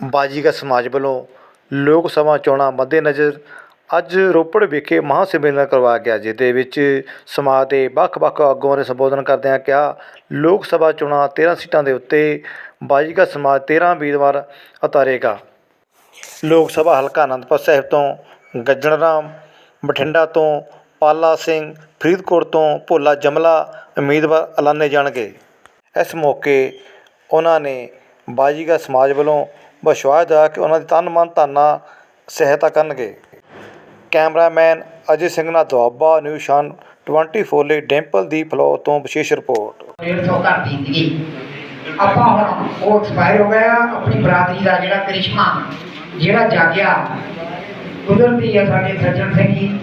ਬਾਜੀਗਰ ਸਮਾਜ ਵੱਲੋਂ ਲੋਕ ਸਭਾ ਚੋਣਾਂ ਮੱਦੇਨਜ਼ਰ ਅੱਜ ਰੋਪੜ ਵਿਖੇ ਮਹਾਂ ਸੰਮੇਲਨ ਕਰਵਾਇਆ ਗਿਆ, ਜਿਹਦੇ ਵਿੱਚ ਸਮਾਜ ਦੇ ਵੱਖ-ਵੱਖ ਆਗੂਆਂ ਨੇ ਸੰਬੋਧਨ ਕਰਦਿਆਂ ਕਿਹਾ, ਲੋਕ ਸਭਾ ਚੋਣਾਂ 13 ਸੀਟਾਂ ਦੇ ਉੱਤੇ ਬਾਜੀਗਰ ਸਮਾਜ 13 ਉਮੀਦਵਾਰ ਉਤਾਰੇਗਾ। ਲੋਕ ਸਭਾ ਹਲਕਾ ਅਨੰਦਪੁਰ ਸਾਹਿਬ ਤੋਂ ਗੱਜਣ ਰਾਮ ਬਠਿੰਡਾ ਤੋਂ ਪਾਲਾ ਸਿੰਘ, ਫਰੀਦਕੋਟ ਤੋਂ ਭੋਲਾ ਜਮਲਾ ਉਮੀਦਵਾਰ ਐਲਾਨੇ ਜਾਣਗੇ। ਇਸ ਮੌਕੇ ਉਹਨਾਂ ਨੇ ਬਾਜੀਗਰ ਸਮਾਜ ਵੱਲੋਂ ਵਿਸ਼ਵਾਸ ਦਿਵਾਇਆ ਕਿ ਉਹਨਾਂ ਦੀ ਤਨ ਮਨ ਧਨ ਨਾਲ ਸਹਾਇਤਾ ਕਰਨਗੇ। ਕੈਮਰਾਮੈਨ ਅਜੇ ਸਿੰਘ ਨਾਲ ਦੁਆਬਾ ਨਿਊਜ਼ ਸ਼ਾਨ 24 ਲਈ ਡੈਂਪਲ ਦੀ ਫਲੋਰ ਤੋਂ ਵਿਸ਼ੇਸ਼ ਰਿਪੋਰਟ। 150 ਘਰ ਦੀ ਸੀਗੀ ਆਪਾਂ ਹੁਣ ਉਹ ਐਕਸਪਾਇਰ ਹੋ ਗਿਆ ਆਪਣੀ ਬਰਾਦਰੀ ਦਾ ਜਿਹੜਾ ਕਰਿਸ਼ਮਾ, ਜਿਹੜਾ ਜਾਗਿਆ, ਕੁਦਰਤੀ ਆ ਸਾਡੇ ਸੱਜਣ ਸਿੰਘ ਜੀ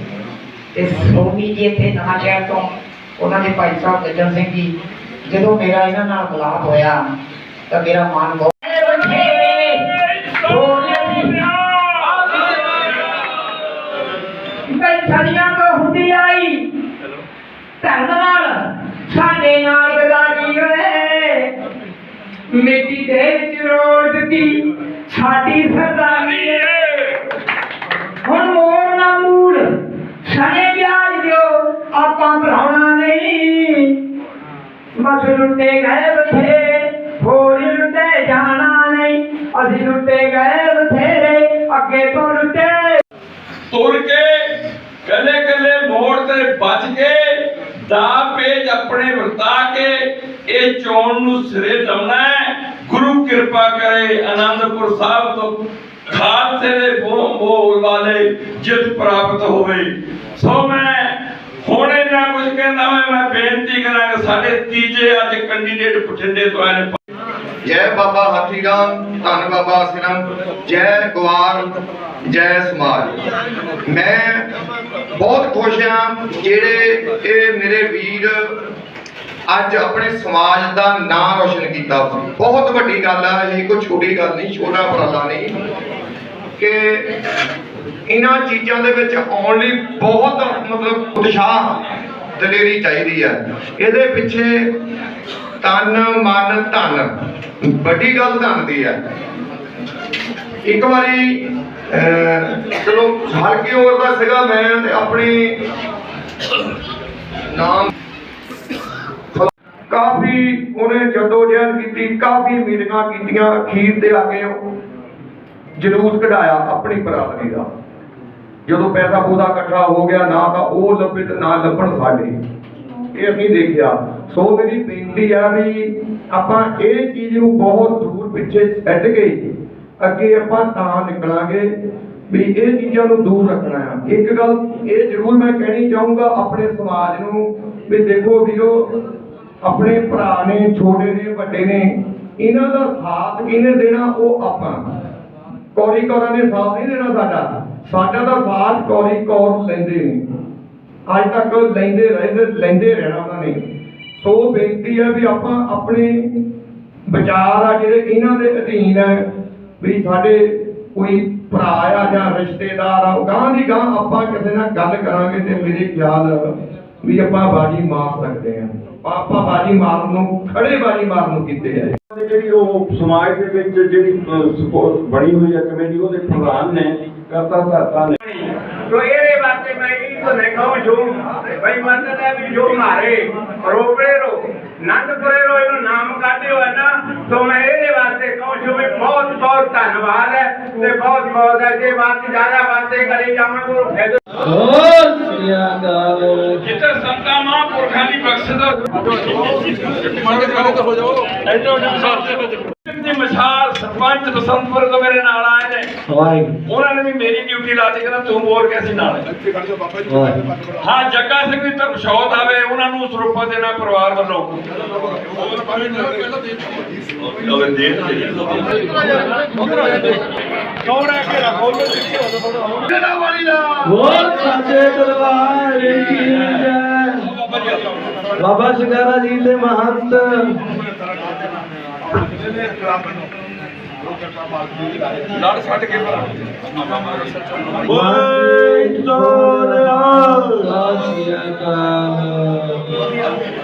ਤੇ ਸੋਮੀ ਜੀ ਇੱਥੇ ਨਵਾਂ ਸ਼ਹਿਰ ਤੋਂ, ਉਹਨਾਂ ਦੇ ਭਾਈ ਸਾਹਿਬ ਗੱਜਣ ਸਿੰਘ ਜੀ। ਜਦੋਂ ਮੇਰਾ ਇਹਨਾਂ ਨਾਲ ਮੁਲਾਕਾਤ ਹੋਇਆ, ਤਾਂ ਮੇਰਾ ਮਨ ਬਹੁਤ ਕਈ ਸਦੀਆਂ ਤੋਂ ਹੁੰਦੀ ਆਈ ਧਰਮ ਨਾਲ ਸਾਡੇ ਨਾਲ ਗਦਾਰੀ ਓਏ ਮਿੱਟੀ ਦੇ ਵਿੱਚ ਰੋੜ ਦਿੱਤੀ। ਸਾਡੀ ਸਰਦਾਰੀ ਏ। ਹੁਣ ਮੋੜ ਨਾ ਮੂੜ। ਸਣੇ ਵਿਆਜ ਦਿਓ। ਆਪਾਂ ਭਰਾਉਣਾ ਨਹੀਂ। ਬਸ ਲੁੱਟੇ ਗਏ ਬਥੇਰੇ। ਹੋਰ ਲੁੱਟੇ ਜਾਣਾ ਨਹੀਂ। ਅਸੀਂ ਲੁੱਟੇ ਗਏ ਬਥੇਰੇ। ਅੱਗੇ ਤੋਂ ਲੁੱਟੇ। ਤੁਰ ਕੇ ਕੱਲੇ ਕੱਲੇ ਮੋੜ ਤੇ ਬਚ ਕੇ ਦਾ ਪੇਜ ਆਪਣੇ ਵਰਤਾ ਕੇ ਇਹ ਚੋਣ ਨੂੰ ਸਿਰੇ ਲਾਉਣਾ ਹੈ। ਗੁਰੂ ਕਿਰਪਾ ਕਰੇ ਆਨੰਦਪੁਰ ਸਾਹਿਬ ਤੋਂ ਖਾਲਸੇ ਦੇ ਬੋਲ ਵਾਲੇ ਜਿੱਤ ਪ੍ਰਾਪਤ ਹੋਵੇ। ਸੋ ਮੈਂ ਹੁਣ ਇਹਨਾਂ ਕੁਝ ਕਹਿੰਦਾ ਹੋਇਆ ਮੈਂ ਬੇਨਤੀ ਕਰਾਂਗਾ ਸਾਡੇ ਤੀਜੇ ਅੱਜ ਕੈਂਡੀਡੇਟ ਬਠਿੰਡੇ ਤੋਂ ਆਏ ਨੇ। ਜੈ ਬਾਬਾ ਹਾਥੀ ਰਾਮ ਧੰਨ ਬਾਬਾ ਸਿਰਮ ਜੈ ਗਵਾਰ, ਜੈ ਸਮਾਜ। ਮੈਂ ਬਹੁਤ ਖੁਸ਼ ਹਾਂ ਜਿਹੜੇ ਇਹ ਮੇਰੇ ਵੀਰ ਅੱਜ ਆਪਣੇ ਸਮਾਜ ਦਾ ਨਾਮ ਰੋਸ਼ਨ ਕੀਤਾ ਬਹੁਤ ਵੱਡੀ ਗੱਲ ਆ ਇਹ ਕੋਈ ਛੋਟੀ ਗੱਲ ਨਹੀਂ ਛੋਟਾ ਉਪਰਾਲਾ ਨਹੀਂ ਕਿ ਇਹਨਾਂ ਚੀਜ਼ਾਂ ਦੇ ਵਿੱਚ ਆਉਣ ਲਈ ਬਹੁਤ ਮਤਲਬ ਉਤਸ਼ਾਹ ਦਲੇਰੀ ਚਾਹੀਦੀ ਹੈ ਇਹਦੇ ਪਿੱਛੇ ਤਨ ਮਨ ਧਨ ਵੱਡੀ ਗੱਲ ਧਨ ਦੀ ਹੈ ਇੱਕ ਵਾਰੀ ਅਹ, ਚਲੋ ਹਲਕੇ ਉਮਰ ਦਾ ਸੀਗਾ ਮੈਂ ਤੇ ਆਪਣੇ ਨਾਮ ਕਾਫੀ ਉਹਨੇ ਜਦੋਜਹਿਦ ਕੀਤੀ, ਕਾਫੀ ਮੀਟਿੰਗਾਂ ਕੀਤੀਆਂ, ਅਖੀਰ ਤੇ ਆ ਕੇ ਜਲੂਸ ਕਢਾਇਆ ਆਪਣੀ ਬਰਾਬਰੀ ਦਾ। ਜਦੋਂ ਪੈਸਾ ਪੂਦਾ ਇਕੱਠਾ ਹੋ ਗਿਆ, ਨਾ ਤਾਂ ਉਹ ਲੱਭੇ ਤੇ ਨਾ ਲੱਭਣ ਸਾਡੇ। ਇਹ ਅਸੀਂ ਦੇਖਿਆ। ਸੋ ਮੇਰੀ ਬੇਨਤੀ ਆ ਵੀ ਆਪਾਂ ਇਹ ਚੀਜ਼ ਨੂੰ ਬਹੁਤ ਦੂਰ ਪਿੱਛੇ ਛੱਡ ਕੇ ਅੱਗੇ ਆਪਾਂ ਤਾਂ ਨਿਕਲਾਂਗੇ ਵੀ ਇਹ ਚੀਜ਼ਾਂ ਨੂੰ ਦੂਰ ਰੱਖਣਾ ਆ। ਇੱਕ ਗੱਲ ਇਹ ਜ਼ਰੂਰ ਮੈਂ ਕਹਿਣੀ ਚਾਹੂੰਗਾ ਆਪਣੇ ਸਮਾਜ ਨੂੰ ਵੀ ਦੇਖੋ ਵੀਰੋ ਆਪਣੇ ਭਰਾ ਨੇ, ਛੋਟੇ ਨੇ, ਵੱਡੇ ਨੇ, ਇਹਨਾਂ ਦਾ ਸਾਥ ਕਿਹਨੇ ਦੇਣਾ ਉਹ ਆਪਾਂ ਕੌਰੀ ਕੌਰਾਂ ਨੇ ਸਾਥ ਨਹੀਂ ਦੇਣਾ ਸਾਡਾ। ਸਾਡਾ ਤਾਂ ਸਾਥ ਕੌਰੀ ਕੌਰ ਲੈਂਦੇ ਨੇ। ਅੱਜ ਤੱਕ ਲੈਂਦੇ ਰਹਿੰਦੇ, ਲੈਂਦੇ ਰਹਿਣਾ ਉਹਨਾਂ ਨੇ। ਸੋ ਬੇਨਤੀ ਹੈ ਵੀ ਆਪਾਂ ਆਪਣੇ ਵਿਚਾਰ ਆ ਜਿਹੜੇ ਇਹਨਾਂ ਦੇ ਅਧੀਨ ਹੈ, ਵੀ ਸਾਡੇ ਕੋਈ ਭਰਾ ਆ ਜਾਂ ਰਿਸ਼ਤੇਦਾਰ ਆ ਗਾਂ ਦੀ ਗਾਂ ਆਪਾਂ ਕਿਸੇ ਨਾਲ ਗੱਲ ਕਰਾਂਗੇ ਤੇ ਮੇਰੇ ਖਿਆਲ ਵੀ ਆਪਾਂ ਬਾਜੀ ਮਾਰ ਸਕਦੇ ਹਾਂ। ਆਪਾਂ ਬਾਜੀ ਮਾਰਨ ਨੂੰ ਖੜੇ ਬਾਜੀ ਮਾਰਨ ਨੂੰ ਕੀਤੇ ਆ ਤੇ ਜਿਹੜੀ ਉਹ ਸਮਾਜ ਦੇ ਵਿੱਚ ਜਿਹੜੀ ਅਹ, ਸਪੋ- ਬਣੀ ਹੋਈ ਹੈ ਕਮੇਟੀ ਉਹਦੇ ਪ੍ਰਧਾਨ ਨੇ ਕਰਤਾ ਧਰਤਾ ਨੇ तो ये बात मैं यही तो नहीं कहूँ जो भाई मतलब है भी जो मारे रोपड़े रो नंदपुरे रो इनो नाम काटे हो है ना तो मैं ਧੰਨਵਾਦ ਹੈ ਤੇ ਬਹੁਤ ਬਹੁਤ ਹੈ ਜੇ ਬਾਤ ਜ਼ਿਆਦਾ ਬਾਤੇ ਕਰੀ ਜਾਵਾਂ ਗੁਰੂ ਹੋਰ ਸਿਆ ਗਾਲ ਜਿੱਥੇ ਸੰਤਾਂ ਮਾਂ ਪੁਰਖਾਂ ਦੀ ਬਖਸ਼ਦਾ ਮਰਦ ਕਰੇ ਤਾਂ ਹੋ ਜਾਓ। ਐਡੋ ਡਿਸਾਸਟਰ ਦੀ ਮਿਸਾਲ ਸਰਪੰਚ ਬਸੰਤਪੁਰ ਤੋਂ ਮੇਰੇ ਨਾਲ ਆਏ ਨੇ। ਉਹਨਾਂ ਨੇ ਵੀ ਮੇਰੀ ਡਿਊਟੀ ਲਾ ਦਿੱਤੀ ਕਹਿੰਦਾ ਤੂੰ ਬੋਲ ਕੇ ਅਸੀਂ ਨਾਲ। ਹਾਂ ਜੱਗਾ ਸਿੰਘ ਦੀ ਤਰਸ਼ੌਤ ਆਵੇ ਉਹਨਾਂ ਨੂੰ ਸਰੂਪਾ ਦੇਣਾ ਪਰਿਵਾਰ ਵੱਲੋਂ। ਅਗਰ ਦੇ। ਬੋਲ ਸਾਚੇ ਦਰਬਾਰ ਕੀ ਜੈ। ਬਾਬਾ ਸ਼ਿਕਾਰਾ ਜੀ ਦੇ ਮਹੰਤ। ਲੜ ਛੱਡ ਕੇ ਭਰਾ ਬੋਲ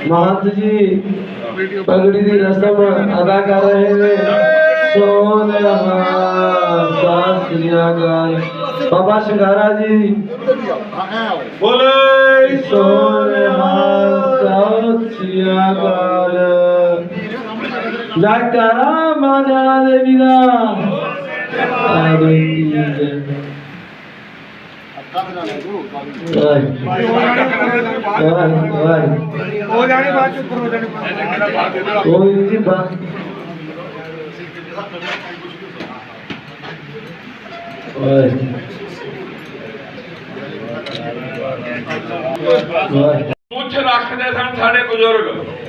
ਮਹੰਤ ਜੀ ਪਗੜੀ ਦੀ ਰਸਮ ਅਦਾ ਕਰ ਰਹੇ ਨੇ। ਸੋਨਹਾ ਸ੍ਰੀ ਅਕਾਲ ਬਾਬਾ ਸ਼ਿੰਗਾਰਾ ਜੀ। ਬੋਲੇ। ਸੋਨੇ ਸਤਿ ਸ੍ਰੀ ਅਕਾਲ ਜਗਤਾਰਾ ਮਾਨਾ ਦੇਵੀ ਦਾ ਹੋ ਜਾਣੀ ਬਾਅਦ ਚ ਹੋ ਜਾਣੀ ਕੋਈ ਨਹੀਂ ਬਾਤ ਓਏ ਓਏ ਮੁੱਛ ਰੱਖਦੇ ਸਨ ਸਾਡੇ ਬਜ਼ੁਰਗ।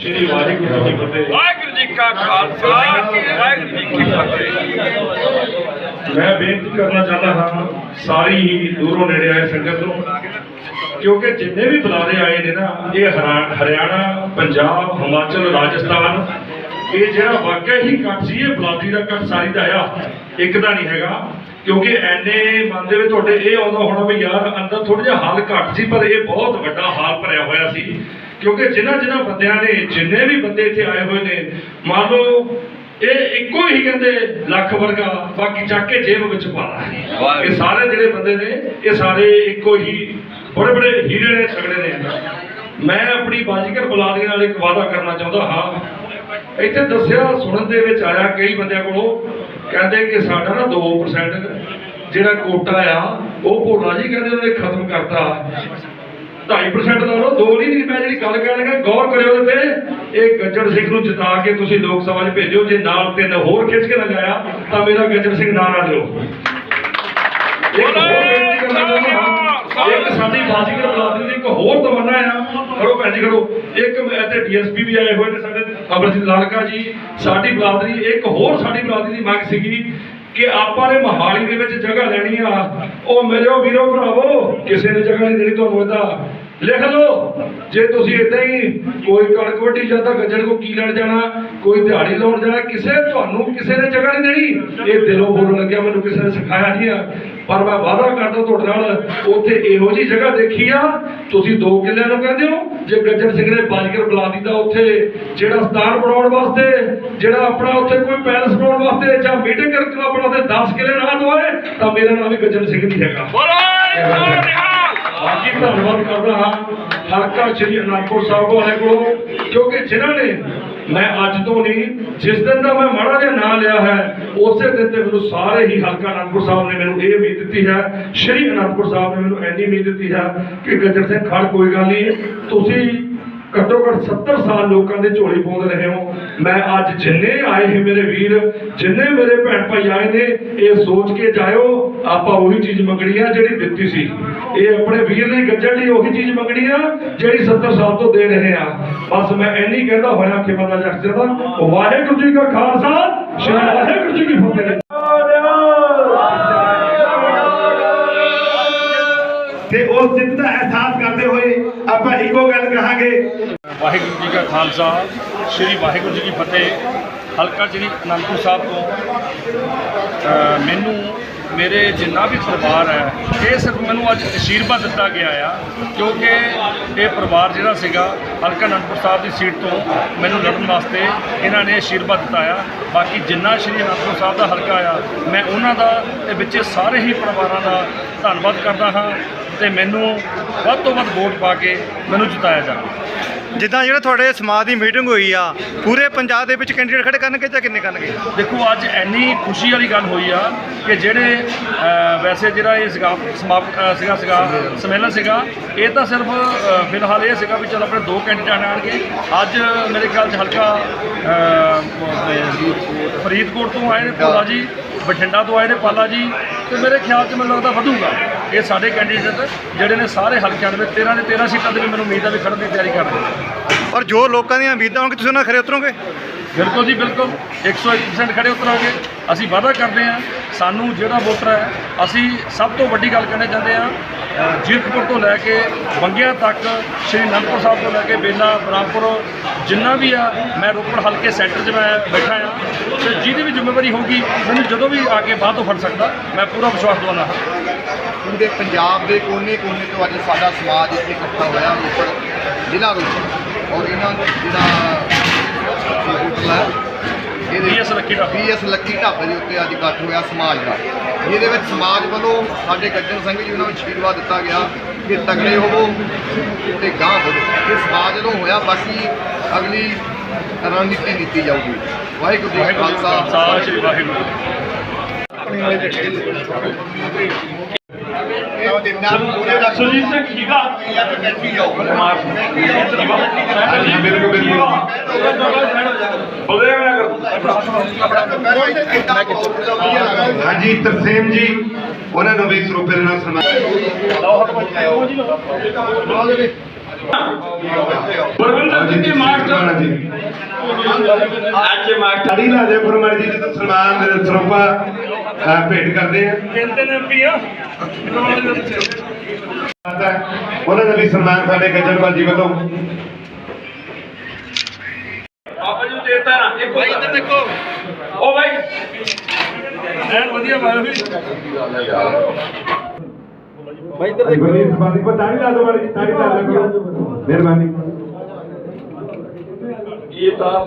ਸ- ਵਾਹਿਗੁਰੂ ਜੀ ਕਾ ਖਾਲਸਾ ਵਾਹਿਗੁਰੂ ਜੀ ਕੀ ਫਤਿਹ। ਮੈਂ ਬੇਨਤੀ ਕਰਨਾ ਚਾਹੁੰਦਾ ਹਾਂ ਸਾਰੀ ਹੀ ਦੂਰੋਂ ਨੇੜੇ ਆਏ ਸੰਗਤ ਨੂੰ ਕਿਉਂਕਿ ਜਿੰਨੇ ਵੀ ਬੁਲਾਰੇ ਆਏ ਨੇ ਨਾ ਇਹ ਹਰਾ- ਹਰਿਆਣਾ ਪੰਜਾਬ ਹਿਮਾਚਲ ਰਾਜਸਥਾਨ ਇਹ ਜਿਹੜਾ ਵਾਕਿਆ ਹੀ ਕੱਟ ਸੀ ਇਹ ਬਲਾਦੀ ਦਾ ਕੱਟ ਸਾਰੀ ਦਾ ਆ ਇੱਕ ਦਾ ਨਹੀਂ ਹੈਗਾ ਕਿਉਂਕਿ ਐਨੇ ਮਨ ਦੇ ਵਿੱਚ ਤੁਹਾਡੇ ਇਹ ਆਉਂਦਾ ਹੋਣਾ ਵੀ ਯਾਰ ਅੰਦਰ ਥੋੜਾ ਜਿਹਾ ਹਾਲ ਘੱਟ ਸੀ ਪਰ ਇਹ ਬਹੁਤ ਵੱਡਾ ਹਾਲ ਭਰਿਆ ਹੋਇਆ ਸੀ। ਕਿਉਂਕਿ ਜਿਨ੍ਹਾਂ ਜਿਨ੍ਹਾਂ ਬੰਦਿਆਂ ਨੇ ਜਿੰਨੇ ਵੀ ਬੰਦੇ ਇੱਥੇ ਆਏ ਹੋਏ ਨੇ ਮੰਨ ਲਓ ਇਹ ਇੱਕੋ ਹੀ ਕਹਿੰਦੇ ਲੱਖ ਵਰਗਾ ਬਾਕੀ ਚੱਕ ਕੇ ਜੇਬ ਵਿੱਚ ਪਾ ਇਹ ਸਾਰੇ ਜਿਹੜੇ ਬੰਦੇ ਨੇ ਇਹ ਸਾਰੇ ਇੱਕੋ ਹੀ ਬੜੇ ਬੜੇ ਹੀਰੇ ਨੇ ਤਗੜੇ ਨੇ। ਮੈਂ ਆਪਣੀ ਬਾਜੀਗਰ ਬੁਲਾਦੀਆਂ ਨਾਲ ਇੱਕ ਵਾਅਦਾ ਕਰਨਾ ਚਾਹੁੰਦਾ ਹਾਂ। ਇੱਥੇ ਦੱਸਿਆ ਸੁਣਨ ਦੇ ਵਿੱਚ ਆਇਆ ਕਈ ਬੰਦਿਆਂ ਕੋਲੋਂ ਕਹਿੰਦੇ ਕਿ ਸਾਡਾ ਨਾ 2% ਜਿਹੜਾ ਕੋਟਾ ਆ ਉਹ ਭੋਲਾ ਜੀ ਕਹਿੰਦੇ ਉਹਨੇ ਖਤਮ ਕਰਤਾ। 2.5% ਦਾ ਉਹ ਦੋ ਨਹੀਂ ਮੈਂ ਜਿਹੜੀ ਗੱਲ ਕਹਿਣ ਲੱਗਾ ਗੌਰ ਕਰਿਓ ਤੇ। ਇਹ ਗੱਜਣ ਸਿੰਘ ਨੂੰ ਜਿਤਾ ਕੇ ਤੁਸੀਂ ਲੋਕ ਸਭਾ 'ਚ ਭੇਜਿਓ ਜੇ ਨਾਲ ਤਿੰਨ ਹੋਰ ਖਿੱਚ ਕੇ ਲਗਾਇਆ ਤਾਂ ਮੇਰਾ ਗੱਜਣ ਸਿੰਘ ਨਾਂ ਨਾ ਲਿਓ ਇੱਕ ਸਾਡੀ ਬਾਜੀਗਰ ਬਲਾਦੀ ਦੀ ਇੱਕ ਹੋਰ ਤਮੰਨਾ ਆ। ਕਰੋ ਭੈਣ ਜੀ ਕਰੋ ਇੱਕ ਤੇ ਡੀਐਸਪੀ ਵੀ ਆਏ ਹੋਏ ਨੇ ਸਾਡੇ ਅਮਰਜੀਤ ਲਾਲਕਾ ਜੀ ਸਾਡੀ ਬਲਾਦੀ ਦੀ ਇੱਕ ਹੋਰ ਸਾਡੀ ਬਲਾਦੀ ਦੀ ਮੰਗ ਸੀਗੀ ਕਿ ਆਪਾਂ ਨੇ ਮਹਾਲੀ ਦੇ ਵਿੱਚ ਜਗ੍ਹਾ ਲੈਣੀ ਆ। ਉਹ ਮੇਰੇ ਵੀਰੋ ਭਰਾਵੋ ਕਿਸੇ ਨੇ ਜਗ੍ਹਾ ਨਹੀਂ ਦੇਣੀ ਤੁਹਾਨੂੰ ਇਹਦਾ। ਲਿਖ ਲਓ ਜੇ ਤੁਸੀਂ ਇਦਾਂ ਹੀ ਕੋਈ ਕਣਕ ਵੱਢੀ ਜਾਂਦਾ ਗੱਜਣ ਕੋ ਕੀ ਲੈਣ ਜਾਣਾ ਕੋਈ ਦਿਹਾੜੀ ਲਾਉਣ ਜਾਣਾ ਕਿਸੇ ਤੁਹਾਨੂੰ ਕਿਸੇ ਨੇ ਜਗ੍ਹਾ ਨਹੀਂ ਦੇਣੀ। ਇਹ ਦਿਲੋਂ ਬੋਲਣ ਲੱਗਿਆ ਮੈਨੂੰ ਕਿਸੇ ਨੇ ਸਿਖਾਇਆ ਨਹੀਂ ਆ। ਪਰ ਮੈਂ ਵਾਅਦਾ ਕਰਦਾ ਤੁਹਾਡੇ ਨਾਲ ਉੱਥੇ ਇਹੋ ਜੀ ਜਗ੍ਹਾ ਦੇਖੀ ਆ। ਤੁਸੀਂ ਦੋ ਕਿੱਲਿਆਂ ਨੂੰ ਕਹਿੰਦੇ ਹੋ ਜੇ ਗੱਜਣ ਸਿੰਘ ਨੇ ਬਾਜਗਰ ਬੁਲਾ ਦਿੱਤਾ ਉੱਥੇ ਜਿਹੜਾ ਸਥਾਨ ਬਣਾਉਣ ਵਾਸਤੇ ਜਿਹੜਾ ਆਪਣਾ ਉੱਥੇ ਕੋਈ ਪੈਲਸ ਬਣਾਉਣ ਵਾਸਤੇ ਜਾਂ ਮੀਟਿੰਗ ਕਰਨ ਬਣਾਉਂਦੇ 10 ਕਿੱਲੇ ਨਾ ਦਵਾਏ ਤਾਂ ਮੇਰਾ ਨਾਮ ਵੀ ਗੱਜਣ ਸਿੰਘ ਨਹੀਂ ਹੈਗਾ। ਬੋਲੇ! ਸੋਨਿਹਾਲ ਬਾਕੀ ਧੰਨਵਾਦ ਕਰਦਾ ਹਾਂ ਹਲਕਾ ਸ਼੍ਰੀ ਅਨੰਦਪੁਰ ਸਾਹਿਬ ਵਾਲੇ ਕੋਲੋਂ, ਕਿਉਂਕਿ ਜਿਨ੍ਹਾਂ ਨੇ ਮੈਂ ਅੱਜ ਤੋਂ ਨਹੀਂ, ਜਿਸ ਦਿਨ ਦਾ ਮੈਂ ਮਾੜਾ ਜਿਹਾ ਨਾਂ ਲਿਆ ਹੈ, ਉਸੇ ਦਿਨ ਤੇ ਮੈਨੂੰ ਸਾਰੇ ਹੀ ਹਲਕਾ ਅਨੰਦਪੁਰ ਸਾਹਿਬ ਨੇ ਮੈਨੂੰ ਇਹ ਉਮੀਦ ਦਿੱਤੀ ਹੈ, ਸ਼੍ਰੀ ਅਨੰਦਪੁਰ ਸਾਹਿਬ ਨੇ ਮੈਨੂੰ ਇੰਨੀ ਉਮੀਦ ਦਿੱਤੀ ਹੈ ਕਿ ਗੱਜਰ ਸਿੰਘ ਖੜ, ਕੋਈ ਗੱਲ ਨਹੀਂ, ਤੁਸੀਂ ਘੱਟੋ ਘੱਟ 70 ਸਾਲ ਲੋਕਾਂ ਦੇ ਝੋਲੀ ਪਾਉਂਦੇ ਰਹੇ ਹੋ। ਮੈਂ ਅੱਜ ਜਿੰਨੇ ਆਏ ਹੈ ਮੇਰੇ ਵੀਰ, ਜਿੰਨੇ ਮੇਰੇ ਭੈਣ ਭਾਈ ਆਏ ਨੇ, ਇਹ ਸੋਚ ਕੇ ਜਾਇਓ, ਆਪਾਂ ਉਹੀ ਚੀਜ਼ ਮੰਗਣੀ ਆ ਜਿਹੜੀ ਦਿੱਤੀ ਸੀ। ਇਹ ਆਪਣੇ ਵੀਰ ਲਈ ਗੱਜਣ ਲਈ ਉਹੀ ਚੀਜ਼ ਮੰਗਣੀ ਆ, ਜਿਹੜੀ 70 ਸਾਲ ਤੋਂ ਦੇ ਰਹੇ ਆ। ਬਸ ਮੈਂ ਇੰਨੀ ਕਹਿੰਦਾ ਹੋਇਆ ਕਿ ਬੰਦਾ ਜੱਟ ਦਾ ਵਾਹਿਗੁਰੂ ਜੀ ਕਾ ਖਾਲਸਾ, ਸ੍ਰੀ ਵਾਹਿਗੁਰੂ ਜੀ ਕੀ ਫਤਿਹ। ਤੇ ਉਸ ਜਿੱਤ ਦਾ ਅਹਿਸਾਸ ਕਰਦੇ ਹੋਏ ਆਪਾਂ ਇੱਕੋ ਗੱਲ ਵਾਹਿਗੁਰੂ ਜੀ ਕਾ ਖਾਲਸਾ, ਸ੍ਰੀ ਵਾਹਿਗੁਰੂ ਜੀ ਕੀ ਫਤਿਹ। ਹਲਕਾ ਸ੍ਰੀ ਅਨੰਦਪੁਰ ਸਾਹਿਬ ਤੋਂ ਮੈਨੂੰ, ਮੇਰੇ ਜਿੰਨਾ ਵੀ ਪਰਿਵਾਰ ਹੈ, ਇਹ ਸਿਰਫ ਮੈਨੂੰ ਅੱਜ ਅਸ਼ੀਰਵਾਦ ਦਿੱਤਾ ਗਿਆ ਆ, ਕਿਉਂਕਿ ਇਹ ਪਰਿਵਾਰ ਜਿਹੜਾ ਸੀਗਾ, ਹਲਕਾ ਅਨੰਦਪੁਰ ਸਾਹਿਬ ਦੀ ਸੀਟ ਤੋਂ ਮੈਨੂੰ ਲੜਨ ਵਾਸਤੇ ਇਹਨਾਂ ਨੇ ਅਸ਼ੀਰਵਾਦ ਦਿੱਤਾ ਆ। ਬਾਕੀ ਜਿੰਨਾ ਸ਼੍ਰੀ ਅਨੰਦਪੁਰ ਸਾਹਿਬ ਦਾ ਹਲਕਾ ਆ, ਮੈਂ ਉਹਨਾਂ ਦਾ ਤੇ ਵਿੱਚ ਸਾਰੇ ਹੀ ਪਰਿਵਾਰਾਂ ਦਾ ਧੰਨਵਾਦ ਕਰਦਾ ਹਾਂ। ਤੇ ਮੈਨੂੰ ਵੱਧ ਤੋਂ ਵੱਧ ਵੋਟ ਪਾ ਕੇ ਮੈਨੂੰ ਜਿਤਾਇਆ ਜਾਵੇ। ਜਿੱਦਾਂ ਜਿਹੜਾ ਤੁਹਾਡੇ ਸਮਾਜ ਦੀ ਮੀਟਿੰਗ ਹੋਈ ਆ ਪੂਰੇ ਪੰਜਾਬ ਦੇ ਵਿੱਚ ਕੈਂਡੀਡੇਟ ਖੜੇ ਕਰਨਗੇ ਜਾਂ ਕਿੰਨੇ ਕਰਨਗੇ? ਦੇਖੋ ਅੱਜ ਇੰਨੀ ਖੁਸ਼ੀ ਵਾਲੀ ਗੱਲ ਹੋਈ ਆ ਕਿ ਜਿਹੜੇ ਵੈਸੇ ਜਿਹੜਾ ਇਹ ਸੀਗਾ ਸਮਾਪਤ ਸੀਗਾ ਸੀਗਾ ਸੰਮੇਲਨ ਸੀਗਾ ਇਹ ਤਾਂ ਸਿਰਫ ਫਿਲਹਾਲ ਇਹ ਸੀਗਾ ਵੀ ਚਲ ਆਪਣੇ ਦੋ ਕੈਂਡੀਡੇਟ ਆਣਗੇ। ਅੱਜ ਮੇਰੇ ਖਿਆਲ 'ਚ ਹਲਕਾ ਫਰੀਦਕੋਟ ਤੋਂ ਆਏ ਨੇ ਭੋਲਾ ਜੀ ਬਠਿੰਡਾ ਤੋਂ ਆਏ ਨੇ ਪਾਲਾ ਜੀ ਤੇ ਮੇਰੇ ਖਿਆਲ 'ਚ ਮੈਨੂੰ ਲੱਗਦਾ ਵਧੂਗਾ। ਇਹ ਸਾਡੇ ਕੈਂਡੀਡੇਟ ਜਿਹੜੇ ਨੇ ਸਾਰੇ ਹਲਕਿਆਂ ਦੇ ਵਿੱਚ 13 ਦੇ 13 ਸੀਟਾਂ ਦੇ ਵੀ ਮੈਨੂੰ ਉਮੀਦ ਆ ਵੀ ਖੜਨ ਦੀ ਤਿਆਰੀ ਕਰ ਰਹੇ ਨੇ। ਔਰ ਜੋ ਲੋਕਾਂ ਦੀਆਂ ਉਮੀਦਾਂ ਹੋਣਗੀਆਂ ਤੁਸੀਂ ਉਹਨਾਂ ਖਰੇ ਉਤਰੋਗੇ? ਬਿਲਕੁਲ ਜੀ ਬਿਲਕੁਲ। 101% ਖੜੇ ਉਤਰਾਂਗੇ। ਅਸੀਂ ਵਾਅਦਾ ਕਰਦੇ ਹਾਂ ਸਾਨੂੰ ਜਿਹੜਾ ਵੋਟਰ ਹੈ ਅਸੀਂ ਸਭ ਤੋਂ ਵੱਡੀ ਗੱਲ ਕਹਿਣਾ ਚਾਹੁੰਦੇ ਹਾਂ ਜੀਰਕਪੁਰ ਤੋਂ ਲੈ ਕੇ ਬੰਗਿਆ ਤੱਕ, ਸ਼੍ਰੀ ਅਨੰਦਪੁਰ ਸਾਹਿਬ ਤੋਂ ਲੈ ਕੇ ਬੇਲਾ ਬ੍ਰਹਮਪੁਰ ਜਿੰਨਾ ਵੀ ਆ, ਮੈਂ ਰੋਪੜ ਹਲਕੇ ਸੈਂਟਰ 'ਚ ਮੈਂ ਬੈਠਾ ਆ। ਤੇ ਜਿਹਦੀ ਵੀ ਜ਼ਿੰਮੇਵਾਰੀ ਹੋਊਗੀ, ਮੈਨੂੰ ਜਦੋਂ ਵੀ ਆ ਕੇ ਬਾਹਰ ਤੋਂ ਫੜ ਸਕਦਾ, ਮੈਂ ਪੂਰਾ ਵਿਸ਼ਵਾਸ ਦਵਾਉਣਾ ਪੂਰੇ ਪੰਜਾਬ ਦੇ ਕੋਨੇ-ਕੋਨੇ ਤੋਂ ਅੱਜ ਸਾਡਾ ਸਮਾਜ ਇੱਥੇ ਇਕੱਠਾ ਹੋਇਆ, ਰੋਪੜ ਜ਼ਿਲ੍ਹਾ ਰੋਪੜ ਔਰ ਇਹਨਾਂ ਜਿਹੜਾ ਹੋਟਲ ਹੈ BS lucky Dhaba. BS lucky ਢਾਬੇ ਦੇ ਉੱਤੇ ਅੱਜ ਇਕੱਠ ਹੋਇਆ ਸਮਾਜ ਦਾ। ਜਿਹਦੇ ਵਿੱਚ ਸਮਾਜ ਵੱਲੋਂ ਸਾਡੇ ਗੱਜਣ ਸਿੰਘ ਜੀ ਨੂੰ ਅਸ਼ੀਰਵਾਦ ਦਿੱਤਾ ਗਿਆ ਕਿ ਤਗੜੇ ਹੋਵੋ ਤੇ ਗਾਂਹ ਵਧੋ। ਇਹ ਸਮਾਜ ਵੱਲੋਂ ਹੋਇਆ ਬਾਕੀ ਅਗਲੀ ਰਣਨੀਤੀ ਨੀਤੀ ਜਾਊਗੀ। ਵਾਹਿਗੁਰੂ ਜੀ ਕਾ ਖਾਲਸਾ। ਵਾਹਿਗੁਰੂ। ਸੁਜੀਤ ਸਿੰਘ ਹੀਗਾ ਬਿਲਕੁਲ ਬਿਲਕੁਲ ਬਲਦੇਵ ਨਗਰ ਹਾਂਜੀ ਤਰਸੇਮ ਜੀ ਉਹਨਾਂ ਨੂੰ ਵੀ ਸਰੂਪੇ ਦੇ ਨਾਲ ਗੁਰਵਿੰਦਰ ਸਿੰਘ ਜੀ ਮਾਸਟਰ ਜੀ। ਅੱਜ ਮਾਸਟਰ ਸਾਡੀ ਰਾਜੇ ਫਰਮਾਨ ਜੀ ਨੂੰ ਸਨਮਾਨ ਸਰੂਪਾ ਅਹ, ਭੇਟ ਕਰਦੇ ਆ। ਕਹਿੰਦੇ ਨੇ ਵੀ ਆ। ਉਹਨਾਂ ਦਾ ਵੀ ਸਨਮਾਨ ਸਾਡੇ ਗੱਜਣ ਬਾਜੀ ਵੱਲੋਂ ਬਾਬਾ ਜੀ ਨੂੰ ਦੇਤਾ ਨਾ ਇੱਕ ਭਾਈ ਇੱਧਰ ਦੇਖੋ। ਉਹ ਭਾਈ ਐਨ ਵਧੀਆ ਮਾਇਆ ਵੀ ਗੁਰਦੀਪ ਬਾਦੀ ਪਰ ਤਾੜੀ ਲਾ ਦਿਓ ਮਾੜੀ ਜੀ ਤਾੜੀ ਲਾ ਦਿਓ। ਮਿਹਰਬਾਨੀ। ਇਹ ਤਾਂ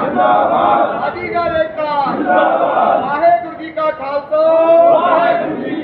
ਜਿੰਦਾਬਾਦ। ਅਧਿਕਾਰੇ ਕਾ ਜਿੰਦਾਬਾਦ। ਵਾਹਿਗੁਰੂ ਜੀ ਕਾ ਖਾਲਸਾ। ਵਾਹਿਗੁਰੂ ਜੀ